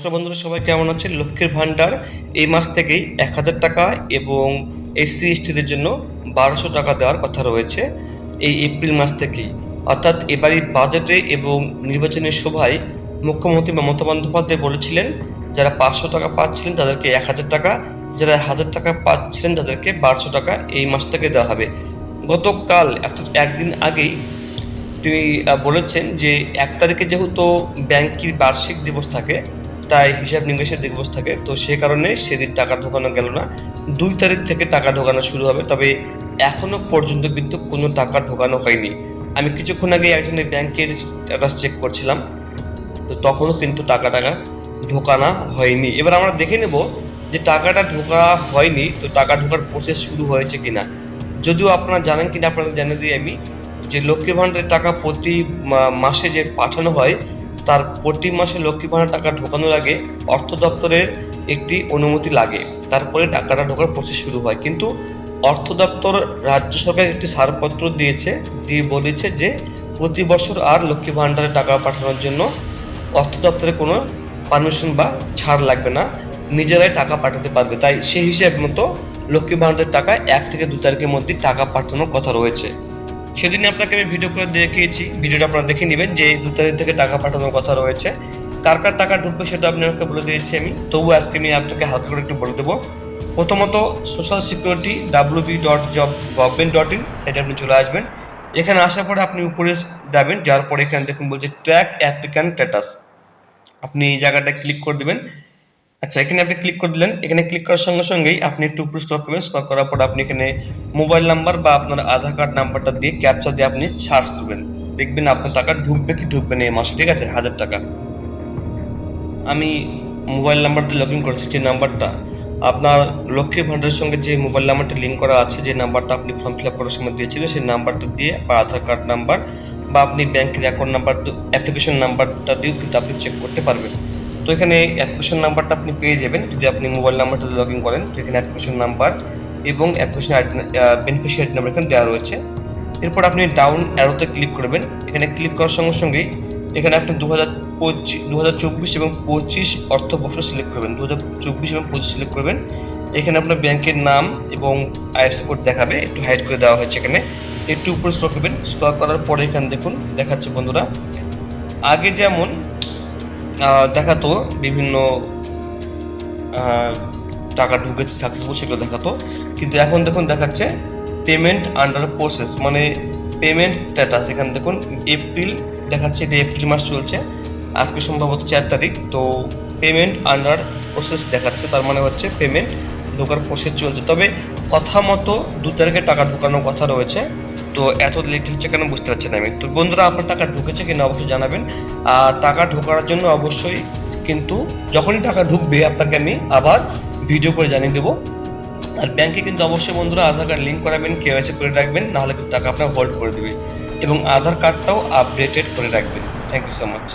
নমস্কার বন্ধুরা, সবাই কেমন আছে লক্ষ্মীর ভাণ্ডার। এই মাস থেকেই এক হাজার টাকা এবং এসসি এসটিদের জন্য বারোশো টাকা দেওয়ার কথা রয়েছে এই এপ্রিল মাস থেকেই। অর্থাৎ এবারই বাজেটে এবং নির্বাচনী সভায় মুখ্যমন্ত্রী মমতা বন্দ্যোপাধ্যায় বলেছিলেন, যারা পাঁচশো টাকা পাচ্ছিলেন তাদেরকে এক হাজার টাকা, যারা হাজার টাকা পাচ্ছিলেন তাদেরকে বারোশো টাকা এই মাস থেকে দেওয়া হবে। গতকাল এত- একদিন আগেই তিনি বলেছেন যে এক তারিখে যেহেতু ব্যাংকের বার্ষিক দিবস থাকে তাই হিসাব নিকাশের দিবস থাকে। তো সে কারণে সেদিন টাকা ঢোকানো গেল না। দুই তারিখ থেকে টাকা ঢোকানো শুরু হবে, তবে এখনও পর্যন্ত কিন্তু কোনো টাকা ঢোকানো হয়নি। আমি কিছুক্ষণ আগে একজনের ব্যাংকের স্ট্যাটাস চেক করছিলাম, তো তখনও কিন্তু টাকা টাকা ঢোকানো হয়নি। এবার আমরা দেখে নেব যে টাকাটা ঢোকা হয়নি, তো টাকা ঢোকার প্রসেস শুরু হয়েছে কিনা। যদিও আপনারা জানেন কিনা, আপনাদের জানিয়ে দিই আমি, যে লক্ষ্মীর ভাণ্ডারের টাকা প্রতি মাসে যে পাঠানো হয় তার প্রতি মাসে লক্ষ্মী ভাণ্ডার টাকা ঢোকানোর আগে অর্থ দপ্তরের একটি অনুমতি লাগে। তারপরে টাকাটা ঢোকার প্রসেস শুরু হয়। কিন্তু অর্থ দপ্তর রাজ্য সরকার একটি ছাড়পত্র দিয়েছে, দিয়ে বলেছে যে প্রতি বছর আর লক্ষ্মী ভাণ্ডারে টাকা পাঠানোর জন্য অর্থ দপ্তরে কোনো পারমিশন বা ছাড় লাগবে না। নিজেরাই টাকা পাঠাতে পারবে। তাই সেই হিসাব মতো লক্ষ্মী ভাণ্ডারের টাকা এক থেকে দু তারিখের মধ্যে টাকা পাঠানোর কথা রয়েছে। সেদিন আপনাকে আমি ভিডিও করে দেখিয়েছি। ভিডিওটা আপনারা দেখে নেবেন যে দু তারিখ থেকে টাকা পাঠানোর কথা রয়েছে। কার কার টাকা ঢুকবে সেটা আপনাকে বলে দিয়েছি আমি। তবু আজকে আমি আপনাকে হালকা করে একটু বলে দেবো। প্রথমত social security W B dot job government dot in সাইটে আপনি চলে আসবেন। এখানে আসার পরে আপনি উপরে যাবেন, যাওয়ার পরে এখানে দেখুন বলছে ট্র্যাক অ্যাপ্লিক্যান্ট স্ট্যাটাস আপনি এই জায়গাটা ক্লিক করে দেবেন। আচ্ছা এখানে আপনি ক্লিক করে দিলেন। এখানে ক্লিক করার সঙ্গে সঙ্গেই আপনি উপরে স্ক্রল করবেন স্ক্রল করার পর আপনি এখানে মোবাইল নাম্বার বা আপনার আধার কার্ড নাম্বারটা দিয়ে ক্যাপচা দিয়ে আপনি সার্চ করবেন। দেখবেন আপনার টাকা ঢুকবে কি ঢুকবে না এই মাসে, ঠিক আছে? হাজার টাকা। আমি মোবাইল নাম্বার দিয়ে লগ ইন করেছি যে নাম্বারটা আপনার লক্ষ্মী ভাণ্ডারের সঙ্গে যে মোবাইল নাম্বারটা লিঙ্ক করা আছে, যে নাম্বারটা আপনি ফর্ম ফিল আপ করার সময় দিয়েছিলেন, সেই নাম্বারটা দিয়ে বা আধার কার্ড নাম্বার বা আপনি ব্যাংকের অ্যাকাউন্ট নাম্বার অ্যাপ্লিকেশন নাম্বারটা দিয়েও কিন্তু আপনি চেক করতে পারবেন। এখানে অ্যাপ্লিকেশন নাম্বারটা আপনি পেয়ে যাবেন। যদি আপনি মোবাইল নাম্বারটা লগ ইন করেন, তো এখানে অ্যাপ্লিকেশন নাম্বার এবং অ্যাপ্লিকেশন বেনিফিশিয়ারি নাম্বার এখানে দেওয়া রয়েছে। এরপর আপনি ডাউন অ্যারোতে ক্লিক করবেন। এখানে ক্লিক করার সঙ্গে সঙ্গেই এখানে আপনি দু হাজার পঁচিশ দু হাজার চব্বিশ এবং পঁচিশ অর্থবর্ষ সিলেক্ট করবেন। দু হাজার চব্বিশ এবং পঁচিশ সিলেক্ট করবেন। এখানে আপনার ব্যাংকের নাম এবং আইএফসি কোড দেখাবে। একটু হাইড করে দেওয়া হয়েছে এখানে। একটু উপরে স্ক্রল করবেন। স্ক্রল করার পরে এখানে দেখুন, দেখাচ্ছে বন্ধুরা। আগে যেমন দেখাতো বিভিন্ন টাকা ঢুকেছে সাকসেসফুল সেগুলো দেখাতো। কিন্তু এখন দেখুন দেখাচ্ছে পেমেন্ট আন্ডার প্রসেস মানে পেমেন্ট স্ট্যাটাস এখানে দেখুন এপ্রিল দেখাচ্ছে এটা এপ্রিল মাস চলছে। আজকে সম্ভবত চার তারিখ, তো পেমেন্ট আন্ডার প্রসেস দেখাচ্ছে, তার মানে হচ্ছে পেমেন্ট ঢোকার প্রসেস চলছে। তবে কথা মতো দু তারিখে টাকা ঢোকানোর কথা রয়েছে। তো এত লেট হচ্ছে কেন বুঝতে পারছি না আমি। তো বন্ধুরা, আপনার টাকা ঢুকেছে কিনা অবশ্যই জানাবেন। আর টাকা ঢোকার জন্য অবশ্যই কিন্তু যখনই টাকা ঢুকবে, আপনাকে আমি আবার ভিডিও করে জানিয়ে দেবো। আর ব্যাংকে কিন্তু অবশ্যই বন্ধুরা আধার কার্ড লিঙ্ক করাবেন কেওয়াইসি করে রাখবেন, নাহলে কিন্তু টাকা আপনার হোল্ড করে দেবে। এবং আধার কার্ডটাও আপডেটেড করে রাখবেন। Thank you so much